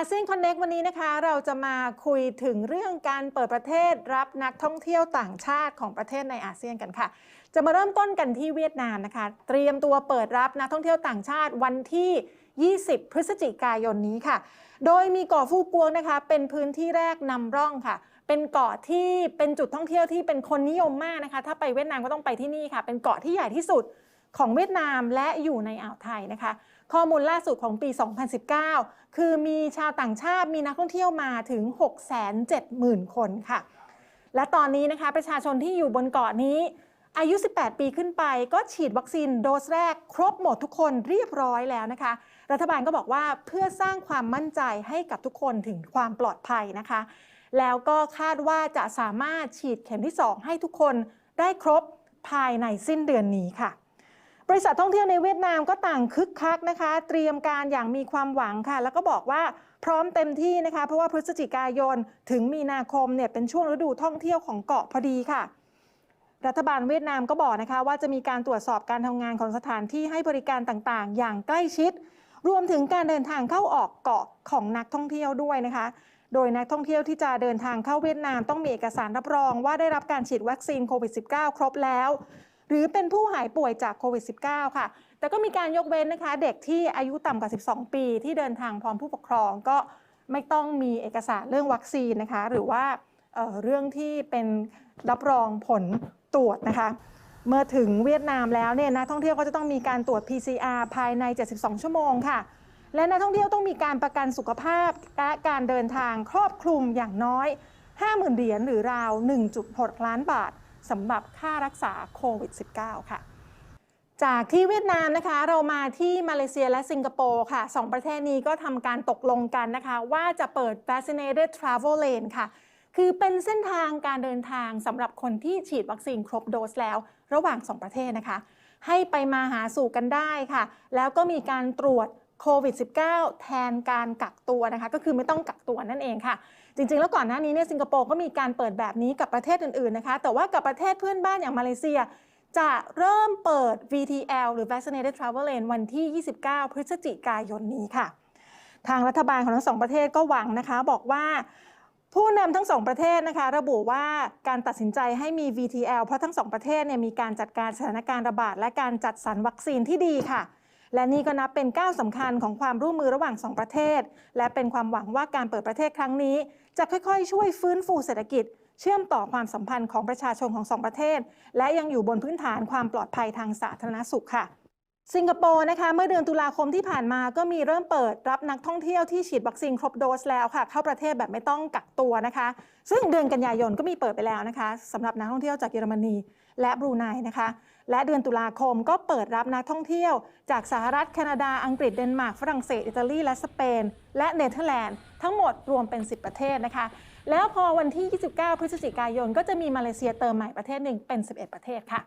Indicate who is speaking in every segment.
Speaker 1: อาเซียนคอนเน็กวันนี้นะคะ เราจะมาคุยถึงเรื่องการเปิดประเทศรับนักท่องเที่ยวต่างชาติของประเทศในอาเซียนกันค่ะ จะมาเริ่มต้นกันที่เวียดนามนะคะ เตรียมตัวเปิดรับนักท่องเที่ยวต่างชาติวันที่ 20 พฤศจิกายนนี้ค่ะ โดยมีเกาะฟูกวงนะคะ เป็นพื้นที่แรกนำร่องค่ะ เป็นเกาะที่เป็นจุดท่องเที่ยวที่เป็นคนนิยมมากนะคะ ถ้าไปเวียดนามก็ต้องไปที่นี่ค่ะ เป็นเกาะที่ใหญ่ที่สุดของเวียดนามและอยู่ในอ่าวไทยนะคะ ข้อมูลล่าสุดของปี 2019 คือมีชาวต่างชาติมีนักท่องเที่ยวมาถึง 670,000 คนค่ะ และตอนนี้นะคะประชาชนที่อยู่บนเกาะนี้อายุ 18 ปีขึ้นไปก็ฉีดวัคซีนโดสแรกครบหมดทุกคนเรียบร้อยแล้วนะคะ รัฐบาลก็บอกว่าเพื่อสร้างความมั่นใจให้กับทุกคนถึงความปลอดภัยนะคะ แล้วก็คาดว่าจะสามารถฉีดเข็มที่ 2 ให้ทุกคนได้ครบภายในสิ้นเดือนนี้ค่ะ บริษัทท่องเที่ยวในเวียดนามก็ต่างคึกคักนะคะ เตรียมการอย่างมีความหวังค่ะ แล้วก็บอกว่าพร้อมเต็มที่นะคะ เพราะว่าพฤศจิกายนถึงมีนาคมเนี่ยเป็นช่วงฤดูท่องเที่ยวของเกาะพอดีค่ะ รัฐบาลเวียดนามก็บอกนะคะว่าจะมีการตรวจสอบการทำงานของสถานที่ให้บริการต่างๆ อย่างใกล้ชิด รวมถึงการเดินทางเข้าออกเกาะของนักท่องเที่ยวด้วยนะคะโดยนักท่องเที่ยวที่จะเดินทางเข้าเวียดนามต้องมีเอกสารรับรองว่าได้รับการฉีดวัคซีนโควิด -19 ครบแล้ว หรือเป็นผู้หายป่วยจากโควิด -19 ค่ะ แต่ก็มีการยกเว้นนะคะ เด็กที่อายุต่ำกว่า 12 ปี ที่เดินทางพร้อมผู้ปกครองก็ไม่ต้องมีเอกสารเรื่องวัคซีนนะคะ หรือว่าเเรื่องที่เป็นรับรองผลตรวจนะคะ เมื่อถึงเวียดนามแล้วเนี่ยนักท่องเที่ยวก็จะต้องมีการตรวจ PCR ภายใน 72 ชั่วโมงค่ะและนักท่องเที่ยวต้องมีการประกันสุขภาพและการเดินทางครอบคลุมอย่างน้อย 50,000 เหรียญหรือราว 1.6 ล้านบาท สำหรับค่ารักษาโควิด -19 ค่ะจากที่เวียดนามนะคะเรามาที่มาเลเซียและสิงคโปร์ค่ะสองประเทศนี้ก็ทำการตกลงกันนะคะ ว่าจะเปิด Vaccinated Travel Lane ค่ะ คือเป็นเส้นทางการเดินทางสำหรับคนที่ฉีดวัคซีนครบโดสแล้ว ระหว่าง 2 ประเทศนะคะ ให้ไปมาหาสู่กันได้ค่ะ แล้วก็มีการตรวจโควิด -19 แทนการกักตัวนะคะ ก็คือไม่ต้องกักตัวนั่นเองค่ะ จริงๆ แล้วก่อนหน้านี้เนี่ยสิงคโปร์ก็มีการเปิดแบบนี้กับประเทศอื่นๆนะคะ แต่ว่ากับประเทศเพื่อนบ้านอย่างมาเลเซีย จะเริ่มเปิด VTL หรือ Vaccinated Travel Lane วันที่ 29 พฤศจิกายนนี้ค่ะ ทางรัฐบาลของทั้งสองประเทศก็หวังนะคะบอกว่าผู้นำทั้งสองประเทศนะคะ ระบุว่าการตัดสินใจให้มี VTL เพราะทั้งสองประเทศเนี่ยมีการจัดการสถานการณ์ระบาด และการจัดสรรวัคซีนที่ดีค่ะ และนี่ก็นับเป็นก้าวสำคัญของความร่วมมือระหว่างสองประเทศ และเป็นความหวังว่าการเปิดประเทศครั้งนี้ จะค่อยๆ ช่วยฟื้นฟูเศรษฐกิจ เชื่อมต่อความสัมพันธ์ของประชาชนของสองประเทศ และยังอยู่บนพื้นฐานความปลอดภัยทางสาธารณสุขค่ะ สิงคโปร์นะคะเมื่อเดือนตุลาคมที่ผ่านมาก็มีเริ่มเปิดรับนักท่องเที่ยวที่ฉีดวัคซีนครบโดสแล้วค่ะ เข้าประเทศแบบไม่ต้องกักตัวนะคะ ซึ่งเดือนกันยายนก็มีเปิดไปแล้วนะคะสำหรับนักท่องเที่ยวจากเยอรมนีและบรูไนนะคะ และเดือนตุลาคมก็เปิดรับนักท่องเที่ยว จากสหรัฐแคนาดาอังกฤษเดนมาร์กฝรั่งเศสอิตาลีและสเปน และเนเธอร์แลนด์ทั้งหมดรวมเป็น 10 ประเทศนะคะ แล้วพอวันที่ 29 พฤศจิกายน ก็จะมีมาเลเซียเติมใหม่ประเทศหนึ่งเป็น 11 ประเทศค่ะ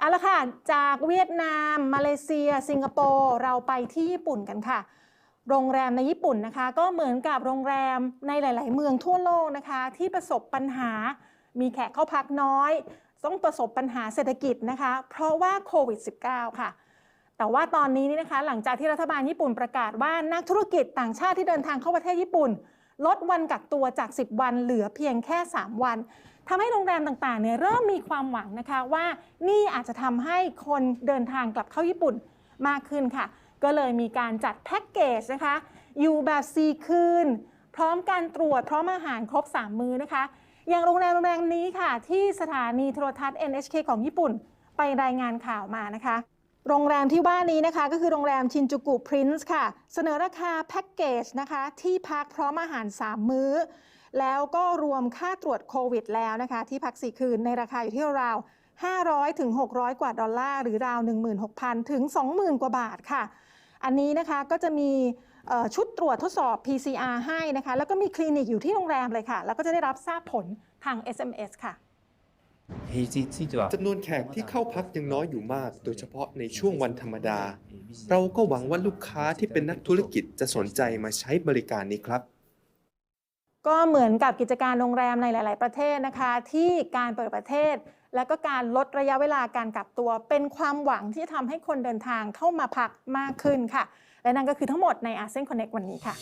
Speaker 1: เอาละค่ะ จากเวียดนาม มาเลเซีย สิงคโปร์เราไปที่ญี่ปุ่นกันค่ะ โรงแรมในญี่ปุ่นนะคะ ก็เหมือนกับโรงแรมในหลาย ๆ เมืองทั่วโลกนะคะ ที่ประสบปัญหา มีแขกเข้าพักน้อย ต้องประสบปัญหาเศรษฐกิจนะคะ เพราะว่าโควิด -19 ค่ะ แต่ว่าตอนนี้นี่นะคะ หลังจากที่รัฐบาลญี่ปุ่นประกาศว่านักธุรกิจต่างชาติที่เดินทางเข้าประเทศญี่ปุ่น ลดวันกักตัวจาก 10 วันเหลือเพียงแค่ 3 วัน ทำให้โรงแรมต่างๆเนี่ยเริ่มมีความหวังนะคะว่านี่อาจจะทำให้คนเดินทางกลับเข้าญี่ปุ่นมากขึ้นค่ะ ก็เลยมีการจัดแพ็กเกจนะคะ อยู่แบบ 4 คืน พร้อมการตรวจพร้อมอาหารครบ 3 มื้อนะคะ อย่างโรงแรมโรงแรมนี้ค่ะ ที่สถานีโทรทัศน์ NHK ของญี่ปุ่นไปรายงานข่าวมานะคะ โรงแรมที่ว่านี้นะคะ ก็คือโรงแรมชินจูกุพรินซ์ค่ะ เสนอราคาแพ็กเกจนะคะ ที่พักพร้อมอาหาร 3 มื้อ แล้วก็รวมค่าตรวจโควิดแล้วนะคะ ที่พักสี่คืนในราคาอยู่ที่ราว 500 ถึง 600 กว่าดอลลาร์ หรือราว 16,000 ถึง 20,000 กว่าบาทค่ะ อันนี้นะคะก็จะมีชุดตรวจทดสอบ PCR ให้นะคะ แล้วก็มีคลินิกอยู่ที่โรงแรมเลยค่ะ แล้วก็จะได้รับทราบผลทาง SMS ค่ะ
Speaker 2: จำนวนแขกที่เข้าพักยังน้อยอยู่มาก โดยเฉพาะในช่วงวันธรรมดา เราก็หวังว่าลูกค้าที่เป็นนักธุรกิจจะสนใจมาใช้บริการนี้ครับ
Speaker 1: ก็เหมือนกับกิจการโรงแรมในหลาย ๆ ประเทศนะคะ ที่การเปิดประเทศ และก็การลดระยะเวลาการกักตัว เป็นความหวังที่ทำให้คนเดินทางเข้ามาพักมากขึ้นค่ะ และนั่นก็คือทั้งหมดในอาเซียนคอนเน็กวันนี้ค่ะ